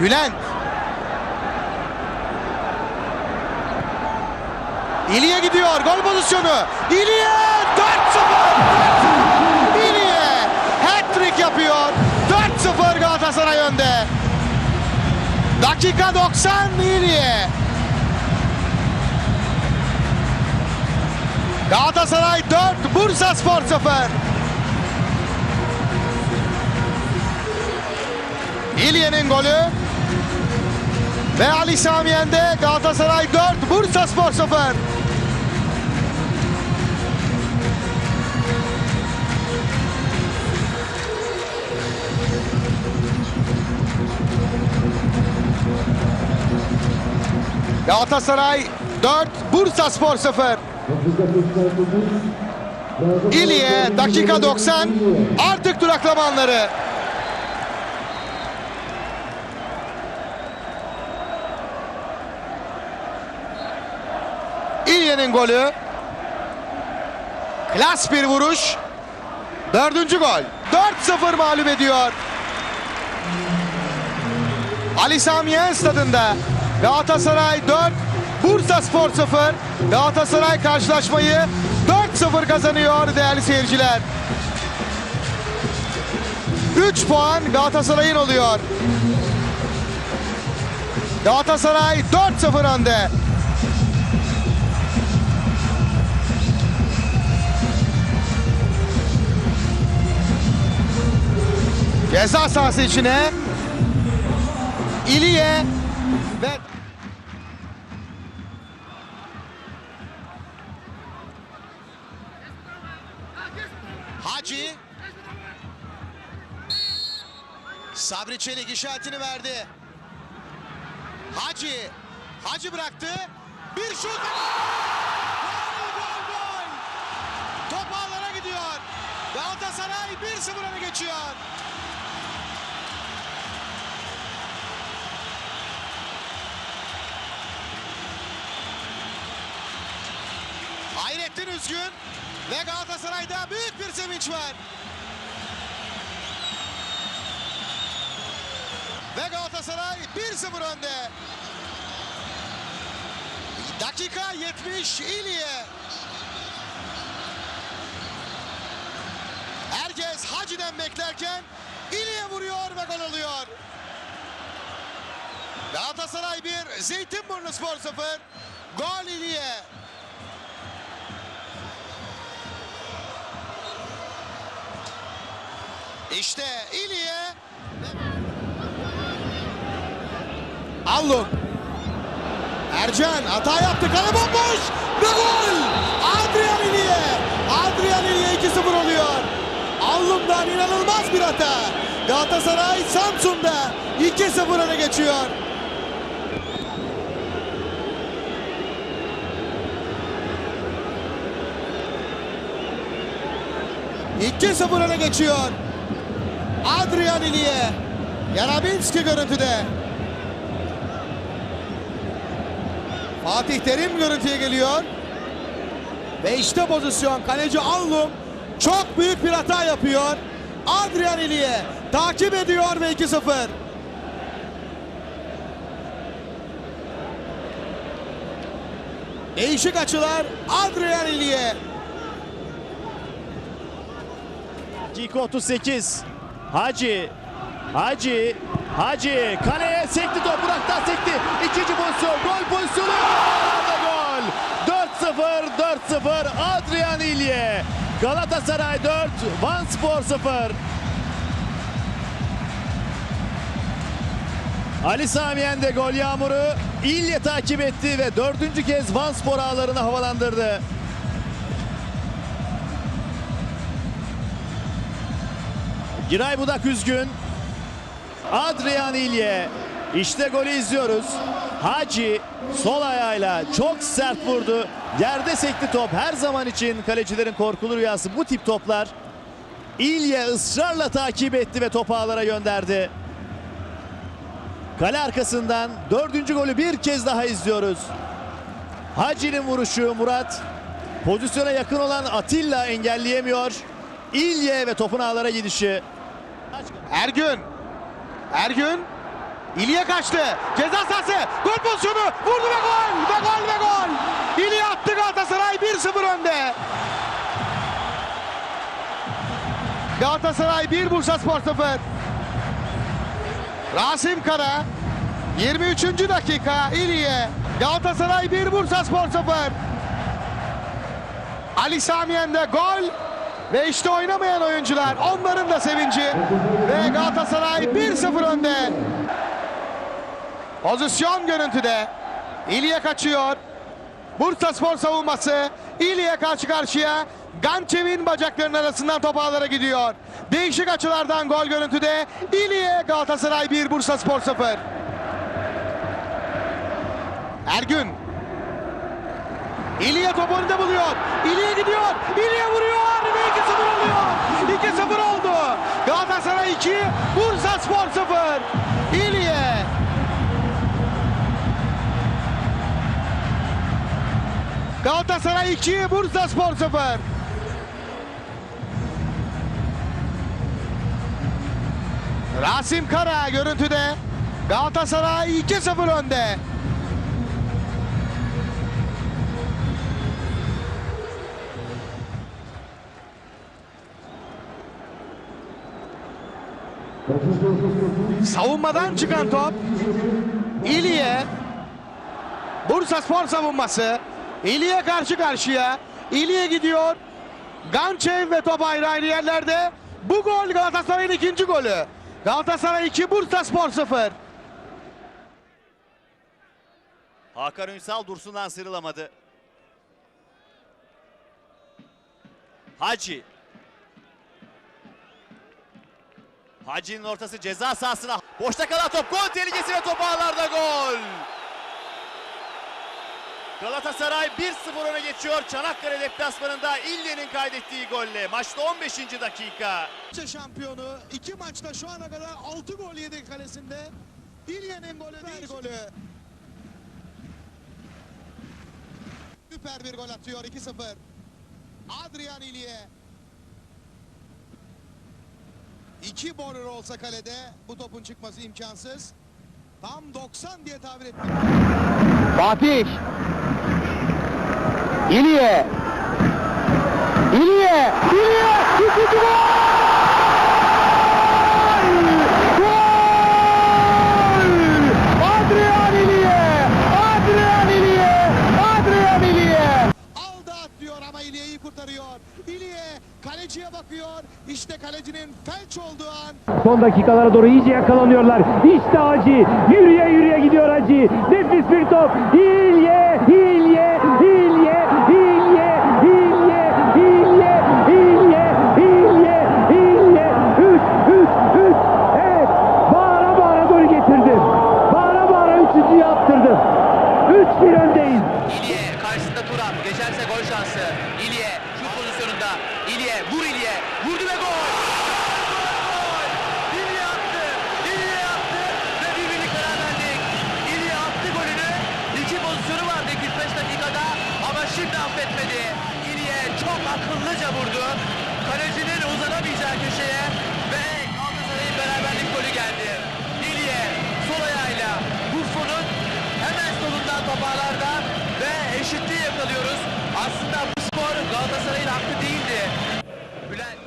Bülent. İliye gidiyor. Gol pozisyonu. İliye 4-0. İliye hat-trick yapıyor. 4-0 Galatasaray önde. Dakika 90 İliye. Galatasaray 4, Bursa Spor 0. İlye'nin golü ve Ali Samiyen'de Galatasaray 4, Bursa Spor 0. Galatasaray 4, Bursa Spor 0. İlye dakika 90 artık duraklama anları. Golü. Klas bir vuruş. Dördüncü gol. 4-0 mağlup ediyor. Ali Sami Yen stadında Galatasaray 4, Bursa Spor 0. Galatasaray karşılaşmayı 4-0 kazanıyor değerli seyirciler. 3 puan Galatasaray'ın oluyor. Galatasaray 4-0 önde. Ceza sahası içine İliye ve Hacı Sabri Çelik işaretini verdi. Hacı Hacı bıraktı. Bir şut. Üzgün ve Galatasaray'da büyük bir sevinç var. Ve Galatasaray 1-0 önde. Dakika 70 İliye. Herkes Hacı'den beklerken İliye vuruyor ve gol oluyor. Galatasaray 1, Zeytinburnu Spor 0. Gol İliye. İşte İliye. Allum. Ercan hata yaptı. Kale bomboş. Ve gol. Adrian İliye. Adrian İliye 2-0 oluyor. Allum'dan inanılmaz bir hata. Galatasaray Samsun'da 2-0 öne geçiyor. İki 0 öne geçiyor. Adrian İliye. Yarabinski görüntüde. Fatih Terim görüntüye geliyor. Ve işte pozisyon. Kaleci Allum çok büyük bir hata yapıyor. Adrian İliye takip ediyor ve 2-0. Değişik açılar Adrian İliye. Dakika 38. Hacı. Hacı. Hacı. Kaleye sekti top. Burak'tan sekti. İkinci pozisyon. Gol pozisyonu. Gol. 4-0. 4-0. Adrian İlye. Galatasaray 4. Van Spor 0. Ali Samiyen de gol yağmuru İlye takip etti ve dördüncü kez Van Spor ağlarını havalandırdı. Giray Budak üzgün. Adrian İlye. İşte golü izliyoruz. Hacı sol ayağıyla çok sert vurdu. Yerde sekti top. Her zaman için kalecilerin korkulu rüyası bu tip toplar. İlye ısrarla takip etti ve topu ağlara gönderdi. Kale arkasından dördüncü golü bir kez daha izliyoruz. Hacı'nin vuruşu Murat. Pozisyona yakın olan Atilla engelleyemiyor. İlye ve topun ağlara gidişi. Ergün. Ergün. İliye kaçtı. Ceza sahası. Gol pozisyonu. Vurdu ve gol. Ve gol ve gol. İliye attı Galatasaray 1-0 önde. Galatasaray 1 Bursa Spor 0. Rasim Kara 23. dakika İliye. Galatasaray 1 Bursa Spor 0. Ali Samiyen'de gol ve işte oynamayan oyuncular onların da sevinci ve Galatasaray 1-0 önde. Pozisyon görüntüde İliye kaçıyor. Bursa Spor savunması İliye karşı karşıya. Gançev'in bacaklarının arasından top gidiyor. Değişik açılardan gol görüntüde. İliye Galatasaray 1 Bursa Spor 0. Ergün İliye topu önünde buluyor. İliye gidiyor. İliye 0-0. İliye. Galatasaray 2, Bursa Spor 0. Rasim Kara görüntüde. Galatasaray 2-0 önde. Savunmadan çıkan top. İliye. Bursa Spor savunması. İliye karşı karşıya. İliye gidiyor. Gançev ve top ayrı ayrı yerlerde. Bu gol Galatasaray'ın ikinci golü. Galatasaray 2, Bursa Spor 0. Hakan Ünsal Dursun'dan sıyrılamadı. Hacı. Hacı'nın ortası ceza sahasına. Boşta kalan top. Gol tehlikesi ve top ağlarda gol. Galatasaray 1-0 öne geçiyor. Çanakkale deplasmanında İlye'nin kaydettiği golle. Maçta 15. dakika. şampiyonu iki maçta şu ana kadar 6 gol yedi kalesinde. İlye'nin golü bir golü. Süper bir gol atıyor 2-0. Adrian İlye. İki borur olsa kalede bu topun çıkması imkansız. Tam 90 diye tabir ettim. Fatih. İliye. İliye. İliye. İkinci. Gol. Adrian İliye. Adrian İliye. Adrian İliye. Aldı at diyor ama İlye'yi kurtarıyor. İlye kaleciye bakıyor. İşte kalecinin felç olduğu an. Son dakikalara doğru iyice yakalanıyorlar. İşte Hacı. Yürüye yürüye gidiyor Hacı. Nefis bir top. İlye, İlye, İlye, İlye, İlye, İlye, İlye, İlye, İlye. Üç, üç, üç. Evet. Bağıra bağıra golü getirdim. Bağıra bağıra üçüncüyü attırdım. Üç bir öndeyiz. İliye karşısında Turan. Geçerse gol şansı. İliye şu pozisyonunda. İliye vur İliye. Vurdu ve. Gol! Akıllıca vurdu. Kalecinin uzanamayacağı köşeye ve Galatasaray'ın beraberlik golü geldi. İliye sol ayağıyla Buffon'un hemen solundan toparlarda ve eşitliği yakalıyoruz. Aslında bu spor Galatasaray'ın hakkı değildi. Bülent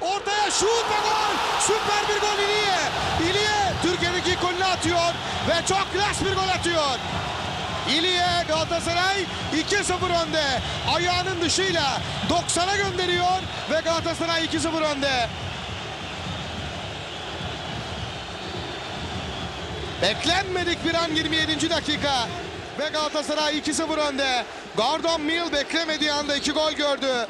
Ortaya şut ve gol. Süper bir gol İlye. İlye Türkiye'deki ilk golünü atıyor ve çok klas bir gol atıyor. İlye Galatasaray 2-0 önde. Ayağının dışıyla 90'a gönderiyor ve Galatasaray 2-0 önde. Beklenmedik bir an 27. dakika. Ve Galatasaray 2-0 önde. Gordon Mill beklemediği anda iki gol gördü.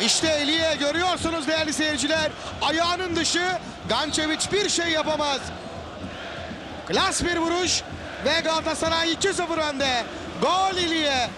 İşte Eliye görüyorsunuz değerli seyirciler. Ayağının dışı Gançeviç bir şey yapamaz. Klas bir vuruş ve Galatasaray 2-0 önde. Gol İliye.